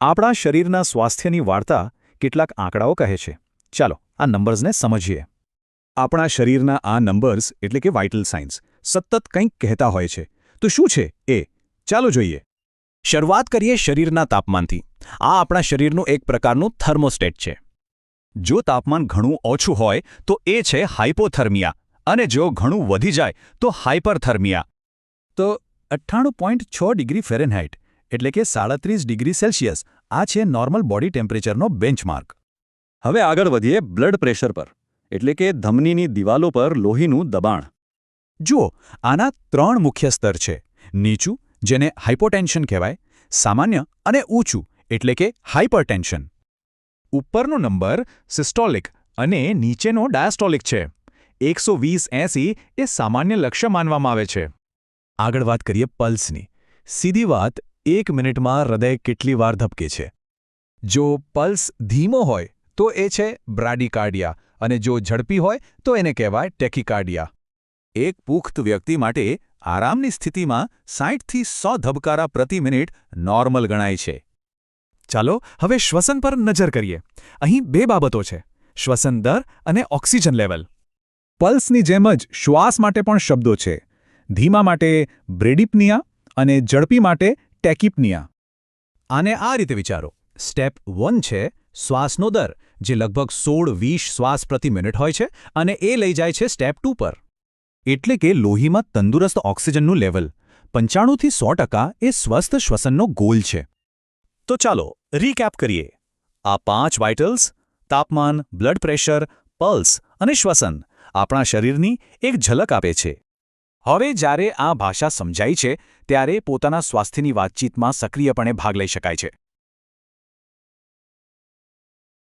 આપણા શરીરના સ્વાસ્થ્યની વાર્તા કેટલાક આંકડાઓ કહે છે. ચાલો, આ નંબર્સને સમજીએ. આપણા શરીરના આ નંબર્સ એટલે કે વાઇટલ સાઇન્સ સતત કંઈક કહેતા હોય છે. તો શું છે એ? ચાલો જોઈએ. શરૂઆત કરીએ શરીરના તાપમાનથી. આ આપણા શરીરનું એક પ્રકારનું થર્મોસ્ટેટ છે. જો તાપમાન ઘણું ઓછું હોય, તો એ છે હાઇપોથર્મિયા અને જો ઘણું વધી જાય, તો હાઇપરથર્મિયા તો અઠ્ઠાણું પોઈન્ટ છ ડિગ્રી ફેરેનહાઇટ. એટલે કે સાડત્રીસ ડિગ્રી સેલ્સિયસ. આ છે નોર્મલ બોડી ટેમ્પરેચરનો બેન્ચમાર્ક. હવે આગળ વધીએ બ્લડ પ્રેશર પર, એટલે કે ધમનીની દિવાલો પર લોહીનું દબાણ. જુઓ, આના ત્રણ મુખ્ય સ્તર છે. નીચું, જેને હાઇપોટેન્શન કહેવાય, સામાન્ય અને ઊંચું, એટલે કે હાઇપરટેન્શન ઉપરનો નંબર સિસ્ટોલિક અને નીચેનો ડાયાસ્ટોલિક છે. એકસો વીસ એંસી એ સામાન્ય લક્ષ્ય માનવામાં આવે છે. આગળ વાત કરીએ પલ્સની. સીધી વાત એક મિનિટમાં હૃદય કેટલી વાર ધબકે છે? જો પલ્સ ધીમો હોય, તો એ છે બ્રાડીકાર્ડિયા અને જો ઝડપી હોય, તો એને કહેવાય ટેકીકાર્ડિયા. એક પુખ્ત વ્યક્તિ માટે આરામની સ્થિતિમાં સાઠથી સો ધબકારા પ્રતિ મિનિટ નોર્મલ ગણાય છે. ચાલો હવે શ્વસન પર નજર કરીએ. અહીં બે બાબતો છે, શ્વસન દર અને ઓક્સિજન લેવલ. પલ્સની જેમ જ શ્વાસ માટે પણ શબ્દો છે. ધીમા માટે બ્રેડિપનિયા અને ઝડપી માટે ટેકિપનિયા. આને આ રીતે વિચારો. સ્ટેપ વન છે શ્વાસનો દર, જે લગભગ સોળ વીસ શ્વાસ પ્રતિ મિનિટ હોય છે અને એ લઈ જાય છે સ્ટેપ ટુ પર. એટલે કે લોહીમાં તંદુરસ્ત ઓક્સિજનનું લેવલ, પંચાણુંથી સો ટકા એ સ્વસ્થ શ્વસનનો ગોલ છે. તો ચાલો રીકેપ કરીએ. આ પાંચ વાઇટલ્સ તાપમાન બ્લડ પ્રેશર પલ્સ અને શ્વસન, આપણા શરીરની એક ઝલક આપે છે. હવે જ્યારે આ ભાષા સમજાય છે, ત્યારે પોતાના સ્વાસ્થ્યની વાતચીતમાં સક્રિયપણે ભાગ લઈ શકાય છે.